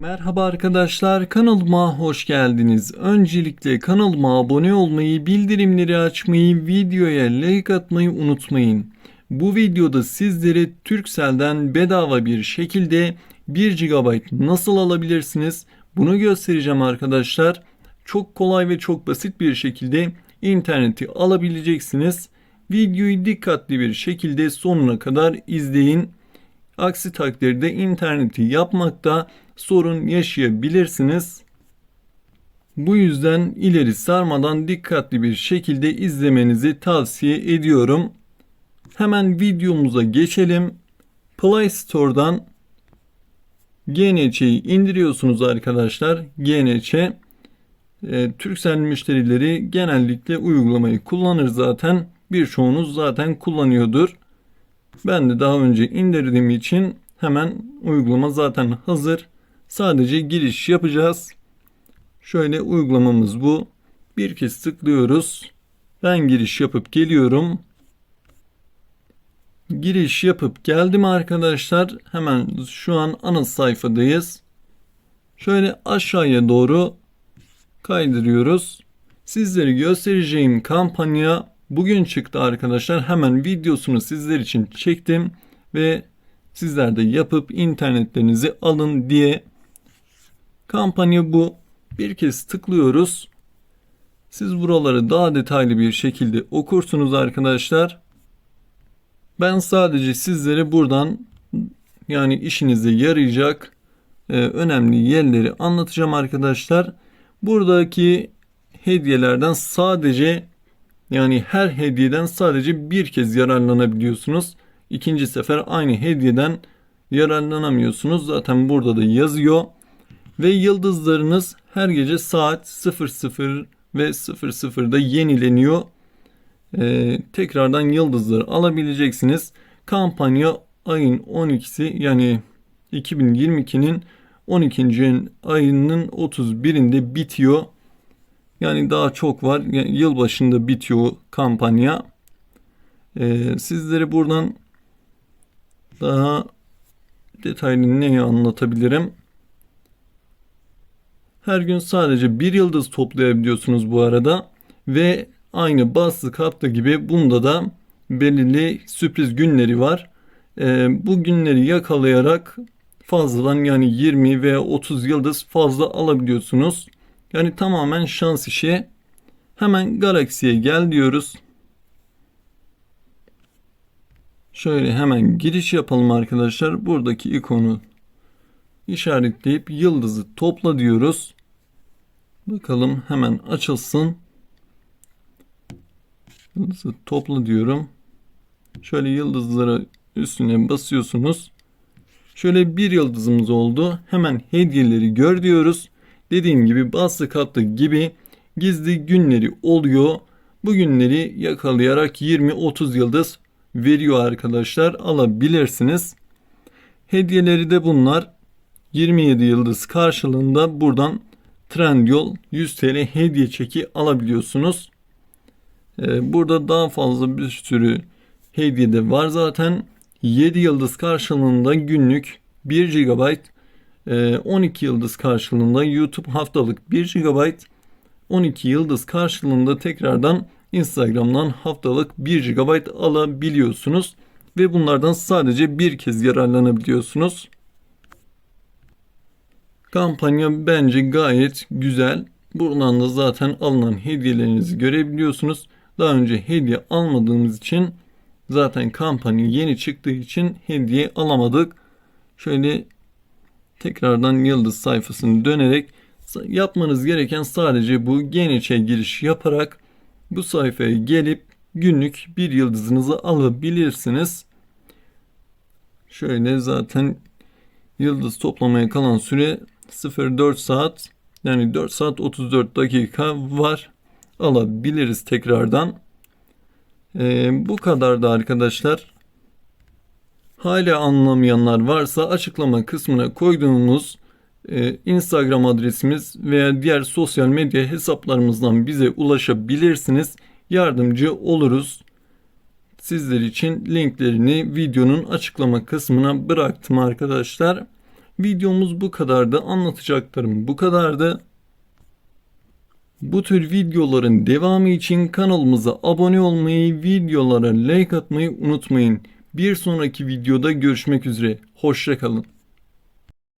Merhaba arkadaşlar kanalıma hoş geldiniz. Öncelikle kanalıma abone olmayı, bildirimleri açmayı, videoya like atmayı unutmayın. Bu videoda sizlere Turkcell'den bedava bir şekilde 1 GB nasıl alabilirsiniz? Bunu göstereceğim arkadaşlar. Çok kolay ve çok basit bir şekilde interneti alabileceksiniz. Videoyu dikkatli bir şekilde sonuna kadar izleyin. Aksi takdirde interneti yapmakta sorun yaşayabilirsiniz. Bu yüzden ileri sarmadan dikkatli bir şekilde izlemenizi tavsiye ediyorum. Hemen videomuza geçelim. Play Store'dan GNÇ'yi indiriyorsunuz arkadaşlar. GNÇ e, Turkcell müşterileri genellikle uygulamayı kullanır zaten. Birçoğunuz zaten kullanıyordur. Ben de daha önce indirdiğim için hemen uygulama zaten hazır. Sadece giriş yapacağız. Şöyle uygulamamız bu. Bir kez tıklıyoruz. Ben giriş yapıp geliyorum. Giriş yapıp geldim arkadaşlar. Hemen şu an ana sayfadayız. Şöyle aşağıya doğru kaydırıyoruz. Sizlere göstereceğim kampanya bugün çıktı arkadaşlar. Hemen videosunu sizler için çektim ve sizler de yapıp internetlerinizi alın diye kampanya bu. Bir kez tıklıyoruz. Siz buraları daha detaylı bir şekilde okursunuz arkadaşlar. Ben sadece sizlere buradan yani işinize yarayacak e, önemli yerleri anlatacağım arkadaşlar. Buradaki hediyelerden sadece yani her hediyeden sadece bir kez yararlanabiliyorsunuz. İkinci sefer aynı hediyeden yararlanamıyorsunuz. Zaten burada da yazıyor. Ve yıldızlarınız her gece saat 00 ve 00'da yenileniyor. Ee, tekrardan yıldızları alabileceksiniz. Kampanya ayın 12'si yani 2022'nin 12. ayının 31'inde bitiyor. Yani daha çok var. Yani yıl başında bitiyor kampanya. Ee, sizlere buradan daha detaylı neyi anlatabilirim? Her gün sadece bir yıldız toplayabiliyorsunuz bu arada. Ve aynı baslı kapta gibi bunda da belirli sürpriz günleri var. Ee, bu günleri yakalayarak fazladan yani 20 veya 30 yıldız fazla alabiliyorsunuz. Yani tamamen şans işi. Hemen Galaxy'ye gel diyoruz. Şöyle hemen giriş yapalım arkadaşlar. Buradaki ikonu işaretleyip yıldızı topla diyoruz. Bakalım hemen açılsın. Yıldızı topla diyorum. Şöyle yıldızlara üstüne basıyorsunuz. Şöyle bir yıldızımız oldu. Hemen hediyeleri gör diyoruz. Dediğim gibi bastı katlı gibi gizli günleri oluyor. Bu günleri yakalayarak 20-30 yıldız veriyor arkadaşlar. Alabilirsiniz. Hediyeleri de bunlar. 27 yıldız karşılığında buradan Trendyol 100 TL hediye çeki alabiliyorsunuz. Ee, burada daha fazla bir sürü hediye de var zaten. 7 yıldız karşılığında günlük 1 GB 12 yıldız karşılığında YouTube haftalık 1 GB 12 yıldız karşılığında tekrardan Instagram'dan haftalık 1 GB alabiliyorsunuz ve bunlardan sadece bir kez yararlanabiliyorsunuz. Kampanya bence gayet güzel. Buradan da zaten alınan hediyelerinizi görebiliyorsunuz. Daha önce hediye almadığımız için zaten kampanya yeni çıktığı için hediye alamadık. Şöyle tekrardan yıldız sayfasını dönerek yapmanız gereken sadece bu GNÇ giriş yaparak bu sayfaya gelip günlük bir yıldızınızı alabilirsiniz. Şöyle zaten yıldız toplamaya kalan süre 0.4 saat yani 4 saat 34 dakika var. Alabiliriz tekrardan. Ee, bu kadar da arkadaşlar. Hala anlamayanlar varsa açıklama kısmına koyduğumuz e, Instagram adresimiz veya diğer sosyal medya hesaplarımızdan bize ulaşabilirsiniz. Yardımcı oluruz. Sizler için linklerini videonun açıklama kısmına bıraktım arkadaşlar. Videomuz bu kadardı. Anlatacaklarım bu kadardı. Bu tür videoların devamı için kanalımıza abone olmayı, videolara like atmayı unutmayın. Bir sonraki videoda görüşmek üzere. Hoşçakalın.